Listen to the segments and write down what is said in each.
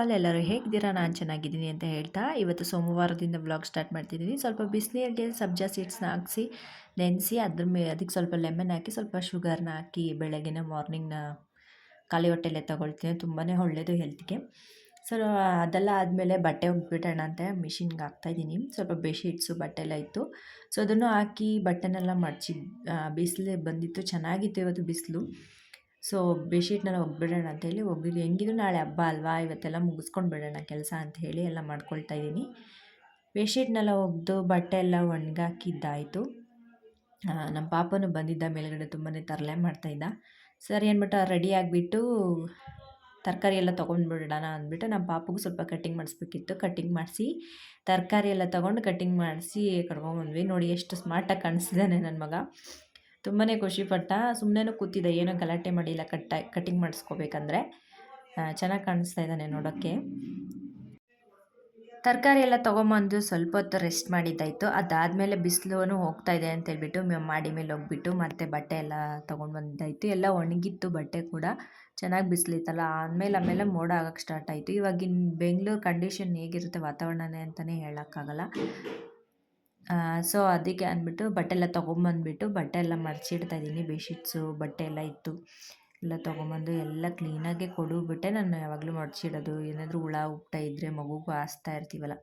All ಎಲ್ಲರೂ ಹೇಗಿದ್ದೀರಾ? ನಾನು ಚೆನ್ನಾಗಿದ್ದೀನಿ ಅಂತ ಹೇಳ್ತಾ ಇವತ್ತು ಸೋಮವಾರದಿಂದ ಬ್ಲಾಗ್ ಸ್ಟಾರ್ಟ್ ಮಾಡ್ತಿದ್ದೀನಿ. ಸ್ವಲ್ಪ ಬಿಸಿನೀರಿಗೆ ಸಬ್ಜಾ ಸೀಡ್ಸ್ನ ಹಾಕ್ಸಿ, ನೆನೆಸಿ ಅದ್ರ ಮೇ, ಅದಕ್ಕೆ ಸ್ವಲ್ಪ ಲೆಮನ್ ಹಾಕಿ, ಸ್ವಲ್ಪ ಶುಗರ್ನ ಹಾಕಿ ಬೆಳಗ್ಗೆನೇ ಮಾರ್ನಿಂಗ್ನ ಖಾಲಿ ಹೊಟ್ಟೆಲೆ ತೊಗೊಳ್ತೀನಿ. ತುಂಬಾ ಒಳ್ಳೆಯದು ಹೆಲ್ತ್ಗೆ. ಸೊ ಅದೆಲ್ಲ ಆದಮೇಲೆ ಬಟ್ಟೆ ಒಗ್ಬಿಟ್ಟೋಣ ಅಂತ ಮಿಷಿನ್ಗೆ ಹಾಕ್ತಾಯಿದ್ದೀನಿ ಸ್ವಲ್ಪ ಬೆಡ್ಶೀಟ್ಸು ಬಟ್ಟೆ ಎಲ್ಲ ಇತ್ತು. ಸೊ ಅದನ್ನು ಹಾಕಿ ಬಟ್ಟೆನೆಲ್ಲ ಮಡಚಿ ಬಿಸಿಲು ಬಂದಿತ್ತು. ಚೆನ್ನಾಗಿತ್ತು ಇವತ್ತು ಬಿಸಿಲು. ಸೊ ಬೆಡ್ಶೀಟ್ನೆಲ್ಲ ಒಗ್ಬಿಡೋಣ ಅಂತೇಳಿ ಒಗ್ದಿದ್ದು ಹೆಂಗಿದ್ರು ನಾಳೆ ಹಬ್ಬ ಅಲ್ವಾ? ಇವತ್ತೆಲ್ಲ ಮುಗಿಸ್ಕೊಂಡು ಬಿಡೋಣ ಕೆಲಸ ಅಂತ ಹೇಳಿ ಎಲ್ಲ ಮಾಡ್ಕೊಳ್ತಾ ಇದ್ದೀನಿ. ಬೆಡ್ಶೀಟ್ನೆಲ್ಲ ಒಗ್ದು ಬಟ್ಟೆ ಎಲ್ಲ ಒಣಗಾಕಿದ್ದಾಯಿತು. ನಮ್ಮ ಪಾಪನು ಬಂದಿದ್ದ, ಮೇಲುಗಡೆ ತುಂಬಾ ತರಲೆ ಮಾಡ್ತಾಯಿದ್ದ. ಸರಿ ಅಂದ್ಬಿಟ್ಟು ರೆಡಿ ಆಗಿಬಿಟ್ಟು ತರಕಾರಿ ಎಲ್ಲ ತೊಗೊಂಡ್ಬಿಡೋಣ ಅಂದ್ಬಿಟ್ಟು ನಮ್ಮ ಪಾಪಗೂ ಸ್ವಲ್ಪ ಕಟ್ಟಿಂಗ್ ಮಾಡಿಸ್ಬೇಕಿತ್ತು. ಕಟ್ಟಿಂಗ್ ಮಾಡಿಸಿ, ತರಕಾರಿ ಎಲ್ಲ ತೊಗೊಂಡು ಕಟ್ಟಿಂಗ್ ಮಾಡಿಸಿ ಕರ್ಕೊಂಬಂದ್ವಿ ನೋಡಿ ಎಷ್ಟು ಸ್ಮಾರ್ಟಾಗಿ ಕಾಣಿಸ್ತಿದ್ದಾನೆ ನನ್ನ ಮಗ. ತುಂಬಾ ಖುಷಿಪಟ್ಟ ಸುಮ್ಮನೆ ಕೂತಿದ್ದೆ. ಏನೋ ಗಲಾಟೆ ಮಾಡಿಲ್ಲ. ಕಟ್ಟ ಕಟ್ಟಿಂಗ್ ಮಾಡಿಸ್ಕೋಬೇಕಂದ್ರೆ. ಚೆನ್ನಾಗಿ ಕಾಣಿಸ್ತಾ ಇದ್ದಾನೆ ನೋಡೋಕ್ಕೆ. ತರಕಾರಿ ಎಲ್ಲ ತೊಗೊಂಬಂದು ಸ್ವಲ್ಪ ಹೊತ್ತು ರೆಸ್ಟ್ ಮಾಡಿದ್ದಾಯಿತು. ಅದಾದಮೇಲೆ ಬಿಸಿಲು ಹೋಗ್ತಾ ಇದೆ ಅಂತ ಹೇಳ್ಬಿಟ್ಟು ಮಾಡಿ ಮೇಲೆ ಹೋಗ್ಬಿಟ್ಟು ಮತ್ತೆ ಬಟ್ಟೆ ಎಲ್ಲ ತೊಗೊಂಡು ಬಂದಿದ್ದಾಯಿತು. ಎಲ್ಲ ಒಣಗಿತ್ತು ಬಟ್ಟೆ ಕೂಡ. ಚೆನ್ನಾಗಿ ಬಿಸಿಲಿತ್ತಲ್ಲ. ಆಮೇಲೆ ಆಮೇಲೆ ಮೋಡ ಆಗೋಕ್ಕೆ ಸ್ಟಾರ್ಟ್ ಆಯಿತು. ಇವಾಗಿನ ಬೆಂಗಳೂರು ಕಂಡೀಷನ್ ಹೇಗಿರುತ್ತೆ ವಾತಾವರಣನೇ ಅಂತಲೇ ಹೇಳೋಕ್ಕಾಗಲ್ಲ. ಸೊ ಅದಕ್ಕೆ ಅಂದ್ಬಿಟ್ಟು ಬಟ್ಟೆ ಎಲ್ಲ ತೊಗೊಂಬಂದ್ಬಿಟ್ಟು ಬಟ್ಟೆ ಎಲ್ಲ ಮರ್ಚಿಡ್ತಾ ಇದ್ದೀನಿ ಬೆಡ್ಶೀಟ್ಸು ಬಟ್ಟೆ ಎಲ್ಲ ಇತ್ತು. ಎಲ್ಲ ತೊಗೊಂಬಂದು ಎಲ್ಲ ಕ್ಲೀನಾಗೆ ಕೊಡುಬಿಟ್ಟೆ. ನಾನು ಯಾವಾಗಲೂ ಮಡ್ಚಿಡೋದು ಏನಾದರೂ ಹುಳ ಉಪ್ಟ ಇದ್ದರೆ ಮಗುಗೂ ಹಾಸ್ತಾ ಇರ್ತೀವಲ್ಲ,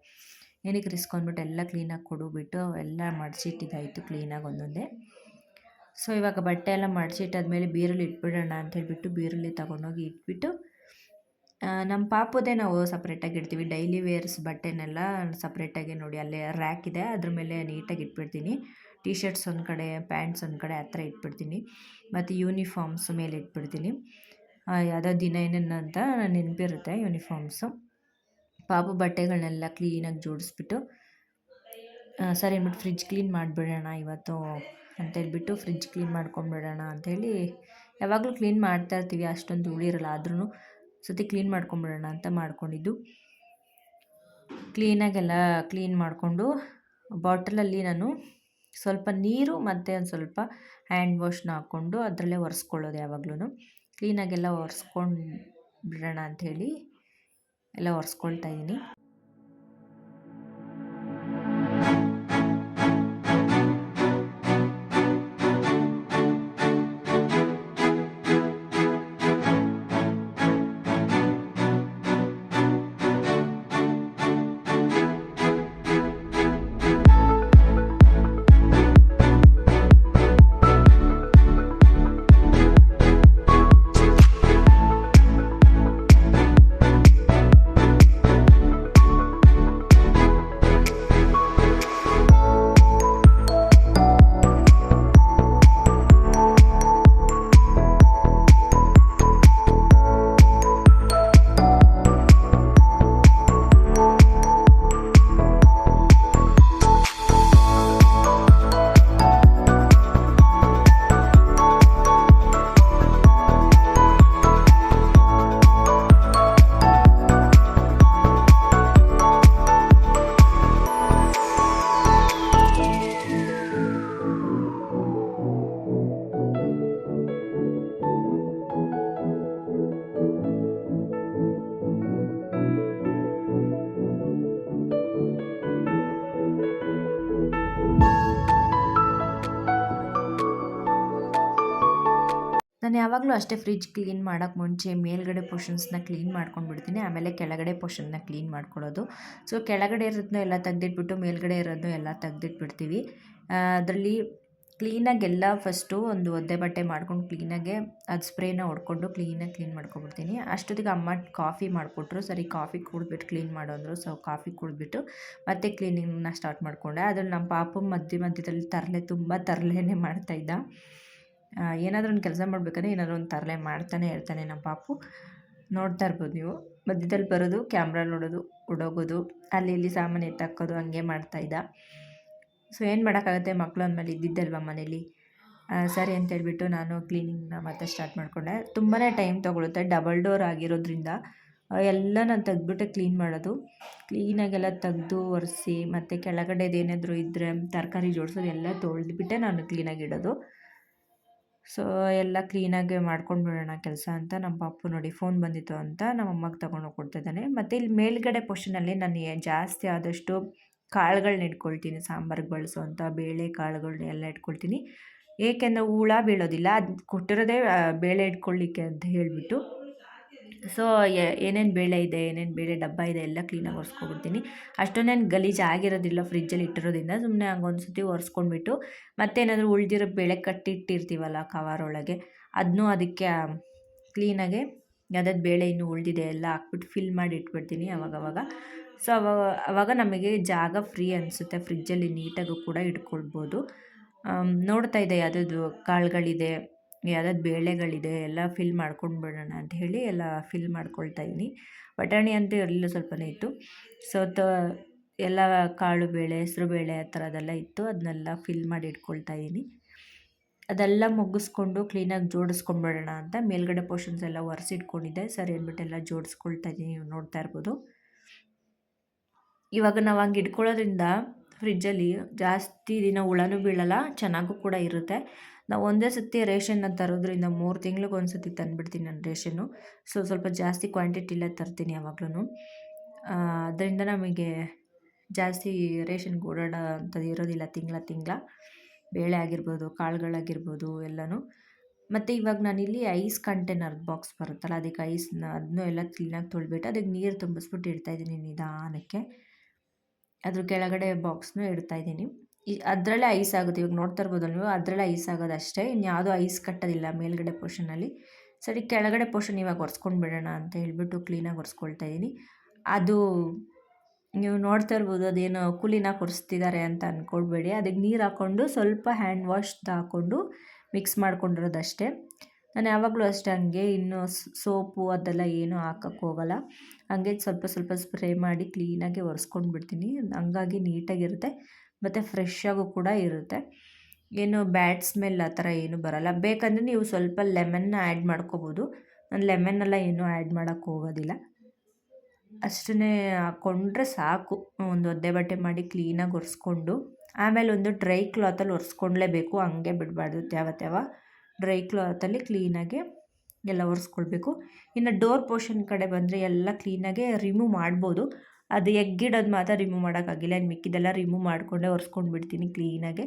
ಏನಕ್ಕೆ ರಿಸ್ಕ್ ಅಂದ್ಬಿಟ್ಟು ಎಲ್ಲ ಕ್ಲೀನಾಗಿ ಕೊಡುಬಿಟ್ಟು ಎಲ್ಲ ಮಡ್ಚಿಟ್ಟಿದ್ದಾಯಿತು ಕ್ಲೀನಾಗಿ ಒಂದೊಂದೇ. ಸೊ ಇವಾಗ ಬಟ್ಟೆ ಎಲ್ಲ ಮಡ್ಚಿಟ್ಟಾದ್ಮೇಲೆ ಬೀರಲ್ಲಿ ಇಟ್ಬಿಡೋಣ ಅಂತ ಹೇಳಿಬಿಟ್ಟು ಬೀರಲ್ಲಿ ತೊಗೊಂಡೋಗಿ ಇಟ್ಬಿಟ್ಟು ನಮ್ಮ ಪಾಪುದೇ ನಾವು ಸಪ್ರೇಟಾಗಿ ಇಡ್ತೀವಿ. ಡೈಲಿ ವೇರ್ಸ್ ಬಟ್ಟೆನೆಲ್ಲ ಸಪ್ರೇಟಾಗಿ ನೋಡಿ ಅಲ್ಲೇ ರ್ಯಾಕ್ ಇದೆ. ಅದ್ರ ಮೇಲೆ ನೀಟಾಗಿ ಇಟ್ಬಿಡ್ತೀನಿ. ಟಿ ಶರ್ಟ್ಸ್ ಒಂದು ಕಡೆ ಪ್ಯಾಂಟ್ಸ್ ಒಂದು ಕಡೆ ಥರ ಇಟ್ಬಿಡ್ತೀನಿ. ಮತ್ತು ಯೂನಿಫಾರ್ಮ್ಸ್ ಮೇಲೆ ಇಟ್ಬಿಡ್ತೀನಿ. ಯಾವುದೋ ದಿನ ಏನೇನು ಅಂತ ನೆನಪಿರುತ್ತೆ ಯೂನಿಫಾರ್ಮ್ಸು ಪಾಪು ಬಟ್ಟೆಗಳನ್ನೆಲ್ಲ ಕ್ಲೀನಾಗಿ ಜೋಡಿಸ್ಬಿಟ್ಟು ಸರಿ ಅಂದ್ಬಿಟ್ಟು ಫ್ರಿಜ್ ಕ್ಲೀನ್ ಮಾಡಿಬಿಡೋಣ ಇವತ್ತು ಅಂತೇಳ್ಬಿಟ್ಟು ಫ್ರಿಜ್ ಕ್ಲೀನ್ ಮಾಡ್ಕೊಂಬಿಡೋಣ ಅಂಥೇಳಿ ಯಾವಾಗಲೂ ಕ್ಲೀನ್ ಮಾಡ್ತಾ ಇರ್ತೀವಿ. ಅಷ್ಟೊಂದು ಉಳಿರಲ್ಲ ಆದ್ರೂ ಸತಿ ಕ್ಲೀನ್ ಮಾಡ್ಕೊಂಬಿಡೋಣ ಅಂತ ಮಾಡ್ಕೊಂಡಿದ್ದು. ಕ್ಲೀನಾಗೆಲ್ಲ ಕ್ಲೀನ್ ಮಾಡಿಕೊಂಡು ಬಾಟಲಲ್ಲಿ ನಾನು ಸ್ವಲ್ಪ ನೀರು ಮತ್ತು ಒಂದು ಸ್ವಲ್ಪ ಹ್ಯಾಂಡ್ ವಾಶ್ನ ಹಾಕ್ಕೊಂಡು ಅದರಲ್ಲೇ ಒರೆಸ್ಕೊಳ್ಳೋದು ಯಾವಾಗ್ಲೂ ಕ್ಲೀನಾಗೆಲ್ಲ ಒರೆಸ್ಕೊಂಡು ಬಿಡೋಣ ಅಂಥೇಳಿ ಎಲ್ಲ ಒರೆಸ್ಕೊಳ್ತಾ ಇದ್ದೀನಿ. ನಾನು ಯಾವಾಗಲೂ ಅಷ್ಟೇ ಫ್ರಿಜ್ ಕ್ಲೀನ್ ಮಾಡೋಕ್ಕೆ ಮುಂಚೆ ಮೇಲ್ಗಡೆ ಪೋರ್ಷನ್ಸ್ನ ಕ್ಲೀನ್ ಮಾಡ್ಕೊಂಡು ಬಿಡ್ತೀನಿ ಆಮೇಲೆ ಕೆಳಗಡೆ ಪೋರ್ಷನ್ನ ಕ್ಲೀನ್ ಮಾಡ್ಕೊಳ್ಳೋದು. ಸೊ ಕೆಳಗಡೆ ಇರೋದನ್ನ ಎಲ್ಲ ತೆಗೆದಿಟ್ಬಿಟ್ಟು, ಮೇಲ್ಗಡೆ ಇರೋದನ್ನ ಎಲ್ಲ ತೆಗೆದಿಟ್ಬಿಡ್ತೀವಿ. ಅದರಲ್ಲಿ ಕ್ಲೀನಾಗಿ ಎಲ್ಲ ಫಸ್ಟು ಒಂದು ಒದ್ದೆ ಬಟ್ಟೆ ಮಾಡ್ಕೊಂಡು ಕ್ಲೀನಾಗೆ ಅದು ಸ್ಪ್ರೇನ ಹೊಡ್ಕೊಂಡು ಕ್ಲೀನಾಗಿ ಕ್ಲೀನ್ ಮಾಡ್ಕೊಬಿಡ್ತೀನಿ ಅಷ್ಟೊತ್ತಿಗೆ ಅಮ್ಮ ಕಾಫಿ ಮಾಡಿಕೊಟ್ರು, ಸರಿ ಕಾಫಿ ಕುಡಿದ್ಬಿಟ್ಟು ಕ್ಲೀನ್ ಮಾಡೋಂದ್ರು ಸೊ ಕಾಫಿ ಕುಡಿದ್ಬಿಟ್ಟು ಮತ್ತೆ ಕ್ಲೀನಿಂಗ್ನ ಸ್ಟಾರ್ಟ್ ಮಾಡಿಕೊಂಡೆ. ಅದ್ರಲ್ಲಿ ನಮ್ಮ ಪಾಪು ಮಧ್ಯ ಮಧ್ಯದಲ್ಲಿ ತರಲೆ, ತುಂಬ ತರಲೆನೇ ಮಾಡ್ತಾಯಿದ್ದ ಏನಾದರೂ ಒಂದು ಕೆಲಸ ಮಾಡಬೇಕಾದ್ರೆ ಏನಾದರೂ ಒಂದು ತರಲೆ ಮಾಡ್ತಾನೆ ಇರ್ತಾನೆ ನಮ್ಮ ಪಾಪು. ನೋಡ್ತಾ ಇರ್ಬೋದು ನೀವು. ಮಧ್ಯದಲ್ಲಿ ಬರೋದು ಕ್ಯಾಮ್ರಾ ನೋಡೋದು ಹುಡೋಗೋದು ಅಲ್ಲಿ ಇಲ್ಲಿ ಸಾಮಾನು ಎತ್ತಾಕೋದು ಹಂಗೆ ಮಾಡ್ತಾಯಿದ್ದ ಸೊ ಏನು ಮಾಡೋಕ್ಕಾಗತ್ತೆ ಮಕ್ಕಳು ಅಂದಮೇಲೆ ಇದ್ದಿದ್ದಲ್ವ ಮನೇಲಿ? ಸರಿ ಅಂತ ಅಂತೇಳ್ಬಿಟ್ಟು ನಾನು ಕ್ಲೀನಿಂಗ್ನ ಮತ್ತೆ ಸ್ಟಾರ್ಟ್ ಮಾಡಿಕೊಂಡೆ. ತುಂಬಾ ಟೈಮ್ ತೊಗೊಳುತ್ತೆ ಡಬಲ್ ಡೋರ್ ಆಗಿರೋದ್ರಿಂದ. ಎಲ್ಲ ನಾನು ತೆಗೆದ್ಬಿಟ್ಟು ಕ್ಲೀನ್ ಮಾಡೋದು. ಕ್ಲೀನಾಗೆಲ್ಲ ತೆಗೆದು ಒರೆಸಿ, ಮತ್ತು ಕೆಳಗಡೆದು ಏನಾದರೂ ಇದ್ದರೆ ತರಕಾರಿ ಜೋಡಿಸೋದು ಎಲ್ಲ ತೊಳೆದ್ಬಿಟ್ಟೆ ನಾನು ಕ್ಲೀನಾಗಿ ಇಡೋದು. ಸೊ, ಎಲ್ಲ ಕ್ಲೀನಾಗಿ ಮಾಡ್ಕೊಂಡು ಬಿಡೋಣ ಕೆಲಸ ಅಂತ ನಮ್ಮ ಪಾಪು ನೋಡಿ ಫೋನ್ ಬಂದಿತ್ತು ಅಂತ ನಮ್ಮ ಅಮ್ಮಗೆ ಕೊಡ್ತಾ ಕೊಡ್ತಿದ್ದಾನೆ ಮತ್ತು ಇಲ್ಲಿ ಮೇಲ್ಗಡೆ ಪೋಷನಲ್ಲಿ ನಾನು ಜಾಸ್ತಿ ಆದಷ್ಟು ಕಾಳುಗಳನ್ನ ಇಟ್ಕೊಳ್ತೀನಿ. ಸಾಂಬಾರಿಗೆ ಬಳಸುವಂಥ ಬೇಳೆ ಕಾಳುಗಳನ್ನ ಎಲ್ಲ ಇಟ್ಕೊಳ್ತೀನಿ. ಏಕೆಂದರೆ ಹುಳ ಬೀಳೋದಿಲ್ಲ. ಅದು ಕೊಟ್ಟಿರೋದೇ ಬೇಳೆ ಇಟ್ಕೊಳ್ಳಿಕ್ಕೆ ಅಂತ ಹೇಳಿಬಿಟ್ಟು. ಸೊ ಏನೇನು ಬೇಳೆ ಇದೆ, ಏನೇನು ಬೇಳೆ ಡಬ್ಬ ಇದೆ, ಎಲ್ಲ ಕ್ಲೀನಾಗಿ ಒರೆಸ್ಕೊಬಿಡ್ತೀನಿ. ಅಷ್ಟೊಂದೇನು ಗಲೀಜು ಆಗಿರೋದಿಲ್ಲ ಫ್ರಿಜ್ಜಲ್ಲಿ ಇಟ್ಟಿರೋದ್ರಿಂದ ಸುಮ್ಮನೆ ಹಂಗೊಂದು ಸತಿ ಒರೆಸ್ಕೊಂಡ್ಬಿಟ್ಟು, ಮತ್ತೇನಾದರೂ ಉಳಿದಿರೋ ಬೇಳೆ ಕಟ್ಟಿಟ್ಟಿರ್ತೀವಲ್ಲ ಕವರ್ ಒಳಗೆ ಅದನ್ನೂ ಅದಕ್ಕೆ ಕ್ಲೀನಾಗೆ ಯಾವ್ದಾದ್ರು ಬೇಳೆ ಇನ್ನೂ ಉಳಿದಿದೆ ಎಲ್ಲ ಹಾಕ್ಬಿಟ್ಟು ಫಿಲ್ ಮಾಡಿ ಇಟ್ಬಿಡ್ತೀನಿ ಅವಾಗವಾಗ. ಸೊ ಅವಾಗ ಅವಾಗ ನಮಗೆ ಜಾಗ ಫ್ರೀ ಅನಿಸುತ್ತೆ ಫ್ರಿಜ್ಜಲ್ಲಿ ನೀಟಾಗೂ ಕೂಡ ಇಟ್ಕೊಳ್ಬೋದು. ನೋಡ್ತಾ ಇದೆ ಯಾವುದಾದ್ರು ಕಾಳುಗಳಿದೆ ಯಾವ್ದಾದ್ರು ಬೇಳೆಗಳಿದೆ, ಎಲ್ಲ ಫಿಲ್ ಮಾಡ್ಕೊಂಡು ಬಿಡೋಣ ಅಂತ ಹೇಳಿ ಎಲ್ಲ ಫಿಲ್ ಮಾಡ್ಕೊಳ್ತಾ ಇದ್ದೀನಿ. ಬಟಾಣಿ ಅಂತೂ ಇರಲಿಲ್ಲ, ಸ್ವಲ್ಪನೇ ಇತ್ತು. ಸೊ ತ, ಎಲ್ಲ ಕಾಳು ಬೇಳೆ, ಹೆಸರು ಬೇಳೆ ಆ ಥರದ್ದೆಲ್ಲ ಇತ್ತು, ಅದನ್ನೆಲ್ಲ ಫಿಲ್ ಮಾಡಿ ಇಟ್ಕೊಳ್ತಾ ಇದ್ದೀನಿ. ಅದೆಲ್ಲ ಮುಗಿಸ್ಕೊಂಡು ಕ್ಲೀನಾಗಿ ಜೋಡಿಸ್ಕೊಂಡ್ಬಿಡೋಣ ಅಂತ ಮೇಲ್ಗಡೆ ಪೋರ್ಷನ್ಸ್ ಎಲ್ಲ ಒರೆಸಿಟ್ಕೊಂಡಿದ್ದೆ ಸರಿ ಅಂದ್ಬಿಟ್ಟು ಎಲ್ಲ ಜೋಡಿಸ್ಕೊಳ್ತಾ ಇದ್ದೀನಿ, ನೀವು ನೋಡ್ತಾ ಇರ್ಬೋದು. ಇವಾಗ ನಾವು ಹಂಗೆ ಇಟ್ಕೊಳ್ಳೋದ್ರಿಂದ ಫ್ರಿಜ್ಜಲ್ಲಿ ಜಾಸ್ತಿ ದಿನ ಹುಳನೂ ಬೀಳಲ್ಲ, ಚೆನ್ನಾಗೂ ಕೂಡ ಇರುತ್ತೆ. ನಾವು ಒಂದೇ ಸತಿ ರೇಷನ್ನ ತರೋದ್ರಿಂದ ಮೂರು ತಿಂಗ್ಳಿಗೆ ಒಂದು ಸತಿ ತಂದುಬಿಡ್ತೀನಿ ನಾನು ರೇಷನ್ನು. ಸೊ ಸ್ವಲ್ಪ ಜಾಸ್ತಿ ಕ್ವಾಂಟಿಟಿಲೇ ತರ್ತೀನಿ ಯಾವಾಗ್ಲೂ ಅದರಿಂದ ನಮಗೆ ಜಾಸ್ತಿ ರೇಷನ್ ಓಡಾಡೋ ಅಂಥದ್ದು ಇರೋದಿಲ್ಲ ತಿಂಗಳ ತಿಂಗಳ. ಬೇಳೆ ಆಗಿರ್ಬೋದು, ಕಾಳುಗಳಾಗಿರ್ಬೋದು ಎಲ್ಲನೂ. ಮತ್ತು ಇವಾಗ ನಾನಿಲ್ಲಿ ಐಸ್ ಕಂಟೈನರ್ ಬಾಕ್ಸ್ ಬರುತ್ತಲ್ಲ, ಅದಕ್ಕೆ ಐಸ್ನ ಅದನ್ನೂ ಎಲ್ಲ ಕ್ಲೀನಾಗಿ ತೊಳ್ಬಿಟ್ಟು ಅದಕ್ಕೆ ನೀರು ತುಂಬಿಸ್ಬಿಟ್ಟು ಇಡ್ತಾಯಿದ್ದೀನಿ ನಿಧಾನಕ್ಕೆ. ಅದ್ರ ಕೆಳಗಡೆ ಬಾಕ್ಸ್ನೂ ಇಡ್ತಾ ಇದ್ದೀನಿ. ಈ ಅದರಲ್ಲೇ ಐಸ್ ಆಗುತ್ತೆ, ಇವಾಗ ನೋಡ್ತಾ ಇರ್ಬೋದಲ್ಲ ನೀವು? ಅದರಲ್ಲೇ ಐಸ್ ಆಗೋದು ಅಷ್ಟೇ ಇನ್ಯಾವುದೂ ಐಸ್ ಕಟ್ಟೋದಿಲ್ಲ ಮೇಲ್ಗಡೆ ಪೋರ್ಷನಲ್ಲಿ ಸರಿ, ಕೆಳಗಡೆ ಪೋರ್ಷನ್ ಇವಾಗ ಒರೆಸ್ಕೊಂಡು ಬಿಡೋಣ ಅಂತ ಹೇಳಿಬಿಟ್ಟು ಕ್ಲೀನಾಗಿ ಒರೆಸ್ಕೊಳ್ತಾ ಇದ್ದೀನಿ ಅದು ನೀವು ನೋಡ್ತಾ ಇರ್ಬೋದು, ಅದೇನು ಕೂಲಿನ ಕೊರೆಸ್ತಿದ್ದಾರೆ ಅಂತ ಅಂದ್ಕೊಳ್ಬೇಡಿ ಅದಕ್ಕೆ ನೀರು ಹಾಕ್ಕೊಂಡು ಸ್ವಲ್ಪ ಹ್ಯಾಂಡ್ ವಾಶ್ ಹಾಕ್ಕೊಂಡು ಮಿಕ್ಸ್ ಮಾಡ್ಕೊಂಡಿರೋದಷ್ಟೇ. ನಾನು ಯಾವಾಗಲೂ ಅಷ್ಟೇ, ಹಂಗೆ ಇನ್ನು ಸೋಪು ಅದೆಲ್ಲ ಏನೂ ಹಾಕಕ್ಕೆ ಹೋಗಲ್ಲ. ಹಂಗೆ ಸ್ವಲ್ಪ ಸ್ವಲ್ಪ ಸ್ಪ್ರೇ ಮಾಡಿ ಕ್ಲೀನಾಗಿ ಒರೆಸ್ಕೊಂಡು ಬಿಡ್ತೀನಿ ಹಂಗಾಗಿ ನೀಟಾಗಿರುತ್ತೆ. ಮತ್ತು ಫ್ರೆಶ್ಶಾಗೂ ಕೂಡ ಇರುತ್ತೆ. ಏನು ಬ್ಯಾಡ್ ಸ್ಮೆಲ್ ಆ ಥರ ಏನೂ ಬರಲ್ಲ. ಬೇಕಂದರೆ ನೀವು ಸ್ವಲ್ಪ ಲೆಮನ್ನ ಆ್ಯಡ್ ಮಾಡ್ಕೋಬೋದು. ನಾನು ಲೆಮನ್ನೆಲ್ಲ ಏನೂ ಆ್ಯಡ್ ಮಾಡೋಕ್ಕೆ ಹೋಗೋದಿಲ್ಲ. ಅಷ್ಟನ್ನೇ ಹಾಕ್ಕೊಂಡ್ರೆ ಸಾಕು. ಒಂದು ಒದ್ದೆ ಬಟ್ಟೆ ಮಾಡಿ ಕ್ಲೀನಾಗಿ ಒರೆಸ್ಕೊಂಡು. ಆಮೇಲೆ ಒಂದು ಡ್ರೈ ಕ್ಲಾತಲ್ಲಿ ಒರೆಸ್ಕೊಂಡ್ಲೇಬೇಕು. ಹಂಗೆ ಬಿಡಬಾರ್ದು. ತ್ಯಾವ ಡ್ರೈ ಕ್ಲಾತಲ್ಲಿ ಕ್ಲೀನಾಗೆ ಎಲ್ಲ ಒರೆಸ್ಕೊಳ್ಬೇಕು. ಇನ್ನು ಡೋರ್ ಪೋರ್ಷನ್ ಕಡೆ ಬಂದರೆ ಎಲ್ಲ ಕ್ಲೀನಾಗೆ ರಿಮೂವ್ ಮಾಡ್ಬೋದು. ಅದು ಎಗ್ಗಿಡೋದು ಮಾತ್ರ ರಿಮೂವ್ ಮಾಡೋಕ್ಕಾಗಿಲ್ಲ ಇನ್ನು ಮಿಕ್ಕಿದೆಲ್ಲ ರಿಮೂವ್ ಮಾಡಿಕೊಂಡೆ ಒರೆಸ್ಕೊಂಡು ಬಿಡ್ತೀನಿ ಕ್ಲೀನಾಗೆ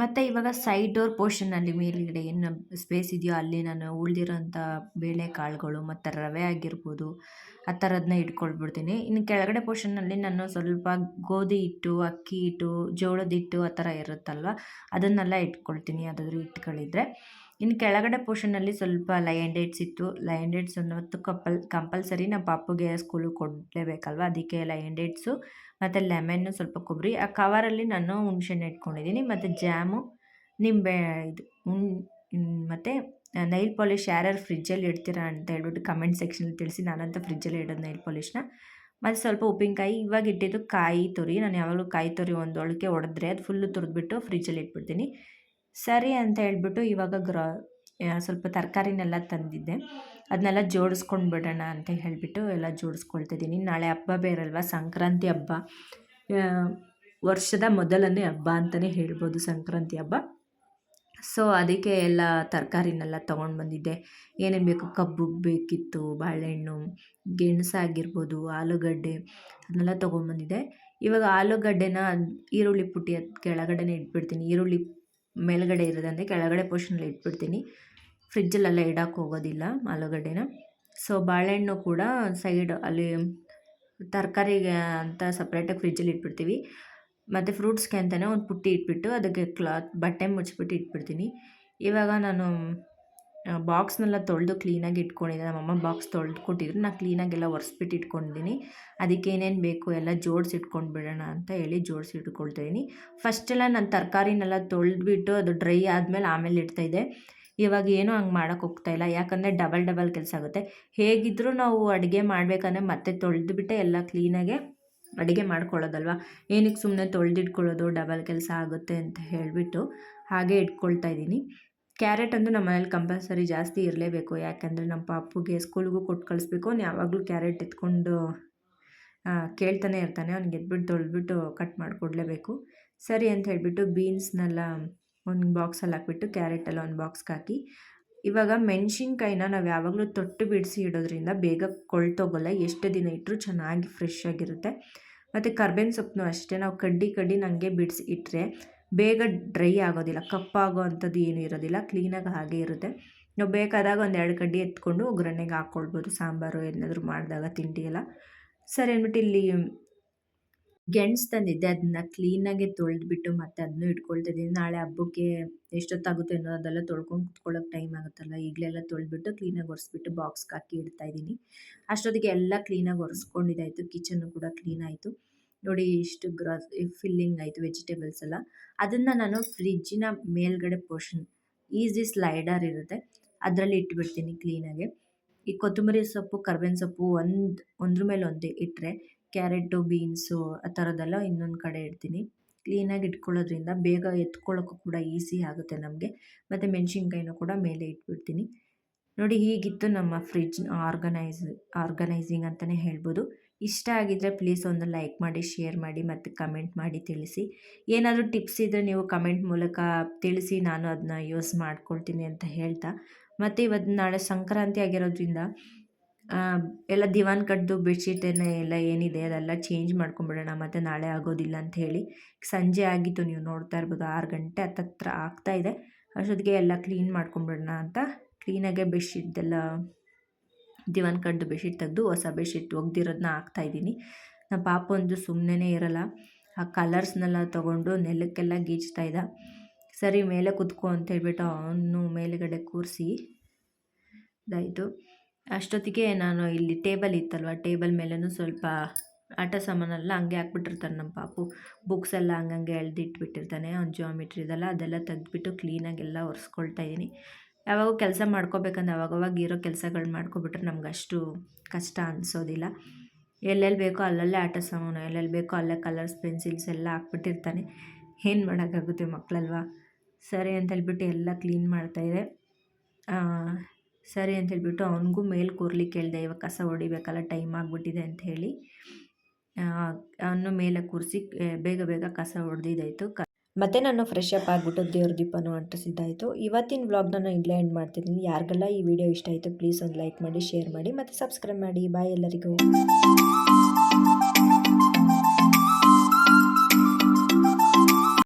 ಮತ್ತು ಇವಾಗ ಸೈಡ್ ಡೋರ್ ಪೋರ್ಷನಲ್ಲಿ ಮೇಲ್ಗಡೆ ಏನು ಸ್ಪೇಸ್ ಇದೆಯೋ ಅಲ್ಲಿ ನಾನು ಉಳಿದಿರೋಂಥ ಬೇಳೆ ಕಾಳುಗಳು ಮತ್ತು ರವೆ ಆಗಿರ್ಬೋದು, ಆ ಥರದನ್ನ ಇಟ್ಕೊಳ್ಬಿಡ್ತೀನಿ. ಇನ್ನು ಕೆಳಗಡೆ ಪೋರ್ಷನ್ನಲ್ಲಿ ನಾನು ಸ್ವಲ್ಪ ಗೋಧಿ ಹಿಟ್ಟು, ಅಕ್ಕಿ ಹಿಟ್ಟು, ಜೋಳದ ಹಿಟ್ಟು ಆ ಥರ ಇರುತ್ತಲ್ವ, ಅದನ್ನೆಲ್ಲ ಇಟ್ಕೊಳ್ತೀನಿ ಯಾವುದಾದ್ರೂ ಇಟ್ಕೊಳ್ಳಿದ್ರೆ ಇನ್ನು ಕೆಳಗಡೆ ಪೋರ್ಷನಲ್ಲಿ ಸ್ವಲ್ಪ ಲಯನ್ ಡೇಟ್ಸ್ ಇತ್ತು. ಲಯನ್ ಡೇಟ್ಸ್ ಅನ್ನೋದು ಕಪಲ್ ಕಂಪಲ್ಸರಿ ನಮ್ಮ ಪಾಪುಗೆ ಸ್ಕೂಲಿಗೆ ಕೊಡಲೇಬೇಕಲ್ವ, ಅದಕ್ಕೆ ಲಯನ್ ಡೇಟ್ಸು ಮತ್ತು ಲೆಮನ್ನು ಸ್ವಲ್ಪ ಕೊಬ್ಬರಿ, ಆ ಕವರಲ್ಲಿ ನಾನು ಹುಣ್ಸೆಹಣ್ಣು ಇಟ್ಕೊಂಡಿದ್ದೀನಿ, ಮತ್ತು ಜಾಮು, ನಿಂಬೆ ಇದು, ಹುಣ್ ಮತ್ತು ನೈಲ್ ಪಾಲಿಷ್ ಯಾರ್ಯಾರು ಫ್ರಿಜ್ಜಲ್ಲಿ ಇಡ್ತೀರಾ ಅಂತ ಹೇಳ್ಬಿಟ್ಟು ಕಮೆಂಟ್ ಸೆಕ್ಷನಲ್ಲಿ ತಿಳಿಸಿ, ನಾನಂತೂ ಫ್ರಿಜ್ಜಲ್ಲಿ ಇಡೋದು ನೈಲ್ ಪಾಲಿಷ್ನ ಮತ್ತು ಸ್ವಲ್ಪ ಉಪ್ಪಿನಕಾಯಿ, ಇವಾಗ ಇಟ್ಟಿದ್ದು ಕಾಯಿ ತುರಿ, ನಾನು ಯಾವಾಗಲೂ ಕಾಯಿ ತುರಿ ಒಂದು ಒಳಗೆ ಹೊಡೆದ್ರೆ ಅದು ಫುಲ್ಲು ತುರಿದ್ಬಿಟ್ಟು ಫ್ರಿಜ್ಜಲ್ಲಿ ಇಟ್ಬಿಡ್ತೀನಿ. ಸರಿ ಅಂತ ಹೇಳ್ಬಿಟ್ಟು ಇವಾಗ ಗ್ರಾ ಸ್ವಲ್ಪ ತರಕಾರಿನೆಲ್ಲ ತಂದಿದ್ದೆ. ಅದನ್ನೆಲ್ಲ ಜೋಡಿಸ್ಕೊಂಡು ಬಿಡೋಣ ಅಂತ ಹೇಳಿಬಿಟ್ಟು ಎಲ್ಲ ಜೋಡಿಸ್ಕೊಳ್ತಿದ್ದೀನಿ. ನಾಳೆ ಹಬ್ಬ ಬೇರಲ್ವ? ಸಂಕ್ರಾಂತಿ ಹಬ್ಬ. ವರ್ಷದ ಮೊದಲನೇ ಹಬ್ಬ ಅಂತಲೇ ಹೇಳ್ಬೋದು ಸಂಕ್ರಾಂತಿ ಹಬ್ಬ. ಸೊ ಅದಕ್ಕೆ ಎಲ್ಲ ತರಕಾರಿನೆಲ್ಲ ತೊಗೊಂಡು ಬಂದಿದ್ದೆ. ಏನೇನು ಬೇಕು? ಕಬ್ಬು ಬೇಕಿತ್ತು, ಬಾಳೆಹಣ್ಣು ಗೆಣಸಾಗಿರ್ಬೋದು ಆಲೂಗಡ್ಡೆ ಅದನ್ನೆಲ್ಲ ತೊಗೊಂಡ್ಬಂದಿದ್ದೆ ಇವಾಗ ಆಲೂಗಡ್ಡೆನ ಈರುಳ್ಳಿ ಪುಟ್ಟಿ ಕೆಳಗಡೆನೇ ಇಟ್ಬಿಡ್ತೀನಿ. ಈರುಳ್ಳಿ ಮೇಲುಗಡೆ ಇರೋದಂದರೆ ಕೆಳಗಡೆ ಪೋರ್ಷನಲ್ಲಿ ಇಟ್ಬಿಡ್ತೀನಿ. ಫ್ರಿಜ್ಜಲ್ಲೆಲ್ಲ ಇಡಕ್ಕೆ ಹೋಗೋದಿಲ್ಲ ಆಲೂಗಡ್ಡೆನ. ಸೊ ಬಾಳೆಹಣ್ಣು ಕೂಡ ಸೈಡ್ ಅಲ್ಲಿ ತರಕಾರಿಗೆ ಅಂತ ಸಪ್ರೇಟಾಗಿ ಫ್ರಿಜ್ಜಲ್ಲಿ ಇಟ್ಬಿಡ್ತೀವಿ. ಮತ್ತು ಫ್ರೂಟ್ಸ್ಗೆ ಅಂತಲೇ ಒಂದು ಪುಟ್ಟಿ ಇಟ್ಬಿಟ್ಟು ಅದಕ್ಕೆ ಕ್ಲಾತ್ ಬಟ್ಟೆ ಮುಚ್ಚಿಬಿಟ್ಟು ಇಟ್ಬಿಡ್ತೀನಿ. ಇವಾಗ ನಾನು ಬಾಕ್ಸ್ನೆಲ್ಲ ತೊಳೆದು ಕ್ಲೀನಾಗಿ ಇಟ್ಕೊಂಡಿದ್ದೆ. ನಮ್ಮಮ್ಮ ಬಾಕ್ಸ್ ತೊಳೆದು ಕೊಟ್ಟಿದ್ರು. ನಾನು ಕ್ಲೀನಾಗೆಲ್ಲ ಒರೆಸ್ಬಿಟ್ಟು ಇಟ್ಕೊಂಡಿದ್ದೀನಿ. ಅದಕ್ಕೆ ಏನೇನು ಬೇಕು ಎಲ್ಲ ಜೋಡಿಸಿ ಇಟ್ಕೊಂಡು ಬಿಡೋಣ ಅಂತ ಹೇಳಿ ಜೋಡಿಸಿ ಇಟ್ಕೊಳ್ತಾಯಿದ್ದೀನಿ ಫಸ್ಟೆಲ್ಲ ನಾನು ತರಕಾರಿನೆಲ್ಲ ತೊಳೆದ್ಬಿಟ್ಟು ಅದು ಡ್ರೈ ಆದಮೇಲೆ ಆಮೇಲೆ ಇಡ್ತಾಯಿದ್ದೆ ಇವಾಗ ಏನೂ ಹಂಗೆ ಮಾಡೋಕೆ ಹೋಗ್ತಾಯಿಲ್ಲ ಯಾಕಂದರೆ ಡಬಲ್ ಡಬಲ್ ಕೆಲಸ ಆಗುತ್ತೆ. ಹೇಗಿದ್ದರೂ ನಾವು ಅಡುಗೆ ಮಾಡಬೇಕಂದ್ರೆ ಮತ್ತೆ ತೊಳೆದುಬಿಟ್ಟೆ ಎಲ್ಲ ಕ್ಲೀನಾಗೆ ಅಡುಗೆ ಮಾಡ್ಕೊಳ್ಳೋದಲ್ವ? ಏನಕ್ಕೆ ಸುಮ್ಮನೆ ತೊಳೆದಿಟ್ಕೊಳ್ಳೋದು ಡಬಲ್ ಕೆಲಸ ಆಗುತ್ತೆ ಅಂತ ಹೇಳಿಬಿಟ್ಟು ಹಾಗೆ ಇಟ್ಕೊಳ್ತಾ ಇದ್ದೀನಿ. ಕ್ಯಾರೆಟ್ ಅಂತೂ ನಮ್ಮ ಮನೇಲಿ ಕಂಪಲ್ಸರಿ ಜಾಸ್ತಿ ಇರಲೇಬೇಕು. ಯಾಕೆಂದರೆ ನಮ್ಮ ಪಾಪುಗೆ ಸ್ಕೂಲ್ಗೂ ಕೊಟ್ಟು ಕಳಿಸ್ಬೇಕು. ಅವ್ನು ಯಾವಾಗಲೂ ಕ್ಯಾರೆಟ್ ಎತ್ಕೊಂಡು ಕೇಳ್ತಾನೆ ಇರ್ತಾನೆ. ಅವ್ನಿಗೆ ಎದ್ಬಿಟ್ಟು ತೊಳೆದ್ಬಿಟ್ಟು ಕಟ್ ಮಾಡಿಕೊಡ್ಲೇಬೇಕು. ಸರಿ ಅಂತ ಹೇಳಿಬಿಟ್ಟು ಬೀನ್ಸ್ನೆಲ್ಲ ಒಂದು ಬಾಕ್ಸಲ್ಲಿ ಹಾಕ್ಬಿಟ್ಟು ಕ್ಯಾರೆಟಲ್ಲಿ ಒಂದು ಬಾಕ್ಸ್ಗೆ ಹಾಕಿ. ಇವಾಗ ಮೆಣಸಿನ್ಕಾಯಿನ ನಾವು ಯಾವಾಗಲೂ ತೊಟ್ಟು ಬಿಡಿಸಿ ಇಡೋದ್ರಿಂದ ಬೇಗ ಕೊಳ್ತೋಗಲ್ಲ ಎಷ್ಟು ದಿನ ಇಟ್ಟರೂ ಚೆನ್ನಾಗಿ ಫ್ರೆಶ್ ಆಗಿರುತ್ತೆ. ಮತ್ತು ಕರ್ಬೇವಿನ ಸೊಪ್ಪನ್ನು ಅಷ್ಟೇ, ನಾವು ಕಡ್ಡಿ ಕಡ್ಡಿ ನನಗೆ ಬಿಡಿಸಿ ಇಟ್ಟರೆ ಬೇಗ ಡ್ರೈ ಆಗೋದಿಲ್ಲ, ಕಪ್ಪಾಗೋ ಅಂಥದ್ದು ಏನೂ ಇರೋದಿಲ್ಲ ಕ್ಲೀನಾಗಿ ಹಾಗೆ ಇರುತ್ತೆ. ನಾವು ಬೇಕಾದಾಗ ಒಂದು ಎರಡು ಕಡ್ಡಿ ಎತ್ಕೊಂಡು ಒಗ್ಗರಣೆಗೆ ಹಾಕ್ಕೊಳ್ಬೋದು ಸಾಂಬಾರು ಏನಾದರೂ ಮಾಡಿದಾಗ ತಿಂಡಿ ಎಲ್ಲ ಸರಿ ಅಂದ್ಬಿಟ್ಟು ಇಲ್ಲಿ ಗೆಣಸು ತಂದಿದ್ದೆ ಅದನ್ನ ಕ್ಲೀನಾಗಿ ತೊಳೆದ್ಬಿಟ್ಟು ಮತ್ತೆ ಅದನ್ನು ಇಟ್ಕೊಳ್ತಿದ್ದೀನಿ ನಾಳೆ ಹಬ್ಬಕ್ಕೆ ಎಷ್ಟೊತ್ತಾಗುತ್ತೆ ಅನ್ನೋ ಅದೆಲ್ಲ ತೊಳ್ಕೊಂಡು ಕುತ್ಕೊಳ್ಳೋಕೆ ಟೈಮ್ ಆಗುತ್ತಲ್ಲ, ಈಗಲೆಲ್ಲ ತೊಳೆದ್ಬಿಟ್ಟು ಕ್ಲೀನಾಗಿ ಒರೆಸ್ಬಿಟ್ಟು ಬಾಕ್ಸ್ಗೆ ಹಾಕಿ ಇಡ್ತಾ ಇದ್ದೀನಿ. ಅಷ್ಟೊತ್ತಿಗೆ ಎಲ್ಲ ಕ್ಲೀನಾಗಿ ಒರೆಸ್ಕೊಂಡಿದ್ದಾಯಿತು ಕಿಚನ್ನು ಕೂಡ ಕ್ಲೀನ್ ಆಯಿತು. ನೋಡಿ ಇಷ್ಟು ಗ್ರಾಸ್ ಫಿಲ್ಲಿಂಗ್ ಆಯಿತು ವೆಜಿಟೇಬಲ್ಸ್ ಎಲ್ಲ. ಅದನ್ನು ನಾನು ಫ್ರಿಜ್ಜಿನ ಮೇಲ್ಗಡೆ ಪೋರ್ಷನ್ ಈಸಿ ಸ್ಲೈಡರ್ ಇರುತ್ತೆ, ಅದರಲ್ಲಿ ಇಟ್ಬಿಡ್ತೀನಿ ಕ್ಲೀನಾಗಿ ಈ ಕೊತ್ತಂಬರಿ ಸೊಪ್ಪು, ಕರ್ಬೇವಿನ ಸೊಪ್ಪು ಒಂದು, ಒಂದ್ರ ಮೇಲೆ ಒಂದು ಇಟ್ಟರೆ ಕ್ಯಾರೆಟು, ಬೀನ್ಸು ಆ ಥರದ್ದೆಲ್ಲ ಇನ್ನೊಂದು ಕಡೆ ಇಡ್ತೀನಿ. ಕ್ಲೀನಾಗಿ ಇಟ್ಕೊಳ್ಳೋದ್ರಿಂದ ಬೇಗ ಎತ್ಕೊಳ್ಳೋಕ್ಕೂ ಕೂಡ ಈಸಿ ಆಗುತ್ತೆ ನಮಗೆ. ಮತ್ತು ಮೆಣಸಿನ್ಕಾಯಿನೂ ಕೂಡ ಮೇಲೆ ಇಟ್ಬಿಡ್ತೀನಿ. ನೋಡಿ ಹೀಗಿತ್ತು ನಮ್ಮ ಫ್ರಿಜ್ ಆರ್ಗನೈಸ್, ಆರ್ಗನೈಸಿಂಗ್ ಅಂತಲೇ ಹೇಳ್ಬೋದು. ಇಷ್ಟ ಆಗಿದ್ದರೆ ಪ್ಲೀಸ್ ಒಂದು ಲೈಕ್ ಮಾಡಿ, ಶೇರ್ ಮಾಡಿ ಮತ್ತು ಕಮೆಂಟ್ ಮಾಡಿ ತಿಳಿಸಿ. ಏನಾದರೂ ಟಿಪ್ಸ್ ಇದ್ದರೆ ನೀವು ಕಮೆಂಟ್ ಮೂಲಕ ತಿಳಿಸಿ ನಾನು ಅದನ್ನ ಯೂಸ್ ಮಾಡ್ಕೊಳ್ತೀನಿ ಅಂತ ಹೇಳ್ತಾ. ಮತ್ತು ಇವತ್ತು ನಾಳೆ ಸಂಕ್ರಾಂತಿ ಆಗಿರೋದ್ರಿಂದ ಎಲ್ಲ ದಿವಾನ್ ಕಟ್ದು ಬೆಡ್ಶೀಟನ್ನು ಎಲ್ಲ ಏನಿದೆ ಅದೆಲ್ಲ ಚೇಂಜ್ ಮಾಡ್ಕೊಂಬಿಡೋಣ, ಮತ್ತು ನಾಳೆ ಆಗೋದಿಲ್ಲ ಅಂತ ಹೇಳಿ ಸಂಜೆ ಆಗಿತ್ತು, ನೀವು ನೋಡ್ತಾ ಇರ್ಬೋದು, ಆರು ಗಂಟೆ ಹತ್ತತ್ರ ಆಗ್ತಾ ಇದೆ. ಅಷ್ಟೊತ್ತಿಗೆ ಎಲ್ಲ ಕ್ಲೀನ್ ಮಾಡ್ಕೊಂಬಿಡೋಣ ಅಂತ ಕ್ಲೀನಾಗೆ ಬೆಡ್ಶೀಟ್ದೆಲ್ಲ ದಿವಾನ್ ಕಟ್ದು ಬೆಡ್ಶೀಟ್ ತೆಗೆದು ಹೊಸ ಬೆಡ್ಶೀಟ್ ಒಗ್ದಿರೋದನ್ನ ಹಾಕ್ತಾಯಿದ್ದೀನಿ ನಮ್ಮ ಪಾಪ ಒಂದು ಸುಮ್ಮನೆ ಇರಲ್ಲ, ಆ ಕಲರ್ಸ್ನೆಲ್ಲ ತೊಗೊಂಡು ನೆಲಕ್ಕೆಲ್ಲ ಗೀಚ್ತಾ ಇದ್ದ. ಸರಿ, ಮೇಲೆ ಕುತ್ಕೋ ಅಂತ ಹೇಳ್ಬಿಟ್ಟು ಅವನು ಮೇಲುಗಡೆ ಕೂರಿಸಿ, ಇದಾಯಿತು. ಅಷ್ಟೊತ್ತಿಗೆ ನಾನು ಇಲ್ಲಿ ಟೇಬಲ್ ಇತ್ತಲ್ವ, ಟೇಬಲ್ ಮೇಲೂ ಸ್ವಲ್ಪ ಆಟ ಸಾಮಾನೆಲ್ಲ ಹಂಗೆ ಹಾಕ್ಬಿಟ್ಟಿರ್ತಾನೆ ನಮ್ಮ ಪಾಪು. ಬುಕ್ಸ್ ಎಲ್ಲ ಹಂಗಂಗೆ ಎಳ್ದಿಟ್ಬಿಟ್ಟಿರ್ತಾನೆ, ಅವ್ನು ಜಿಯೋಮಿಟ್ರಿದೆಲ್ಲ ಅದೆಲ್ಲ ತೆಗ್ದುಬಿಟ್ಟು ಕ್ಲೀನಾಗಿ ಎಲ್ಲ ಒರೆಸ್ಕೊಳ್ತಾ ಇದ್ದೀನಿ. ಯಾವಾಗ ಕೆಲಸ ಮಾಡ್ಕೋಬೇಕಂದ್ರೆ ಅವಾಗವಾಗ ಇರೋ ಕೆಲಸಗಳು ಮಾಡ್ಕೊಬಿಟ್ರೆ ನಮ್ಗೆ ಅಷ್ಟು ಕಷ್ಟ ಅನಿಸೋದಿಲ್ಲ. ಎಲ್ಲೆಲ್ಲಿ ಬೇಕೋ ಅಲ್ಲಲ್ಲೇ ಆಟ ಸಾಮಾನು ಎಲ್ಲೆಲ್ಲಿ ಬೇಕೋ ಅಲ್ಲೇ ಕಲರ್ಸ್ ಪೆನ್ಸಿಲ್ಸ್ ಎಲ್ಲ ಹಾಕ್ಬಿಟ್ಟಿರ್ತಾನೆ. ಏನು ಮಾಡೋಕ್ಕಾಗುತ್ತೆ ಮಕ್ಕಳಲ್ವಾ ಸರಿ ಅಂತ ಹೇಳ್ಬಿಟ್ಟು ಎಲ್ಲ ಕ್ಲೀನ್ ಮಾಡ್ತಾಯಿದ್ದೆ ಸರಿ ಅಂತ ಹೇಳಿಬಿಟ್ಟು ಅವನಿಗೂ ಮೇಲೆ ಕೂರ್ಲಿಕ್ಕೆ ಹೇಳಿದೆ ಇವಾಗ ಕಸ ಹೊಡಿಬೇಕಲ್ಲ, ಟೈಮ್ ಆಗಿಬಿಟ್ಟಿದೆ ಅಂತ ಹೇಳಿ. ಅವನು ಮೇಲೆ ಕೂರಿಸಿ ಬೇಗ ಬೇಗ ಕಸ ಹೊಡೆದಿದ್ದಾಯಿತು. ಕ ಮತ್ತೆ ನಾನು ಫ್ರೆಶ್ ಅಪ್ ಆಗಿಬಿಟ್ಟು ದೇವ್ರ ದೀಪನೂ ಅಂಟಿಸಿದ್ದಾಯಿತು. ಇವತ್ತಿನ ವ್ಲಾಗ್ನ ನಾನು ಇಲ್ಲೇ ಎಂಡ್ ಮಾಡ್ತಿದ್ದೀನಿ. ಯಾರಿಗೆಲ್ಲ ಈ ವಿಡಿಯೋ ಇಷ್ಟ ಆಯಿತು ಪ್ಲೀಸ್ ಒಂದು ಲೈಕ್ ಮಾಡಿ ಶೇರ್ ಮಾಡಿ, ಮತ್ತು ಸಬ್ಸ್ಕ್ರೈಬ್ ಮಾಡಿ. ಬಾಯ್ ಎಲ್ಲರಿಗೂ.